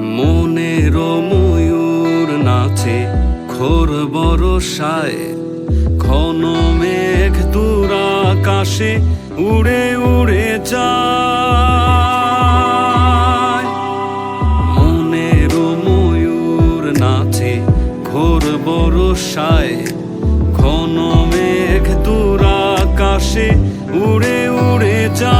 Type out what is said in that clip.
মনের ময়ূর নাচে খোর বরসায়। ঘন মেঘ দূর আকাশে উড়ে উড়ে যায়। মনের ময়ূর নাচে ঘোর বরসায়। ঘন মেঘ দূর আকাশে উড়ে উড়ে যায়।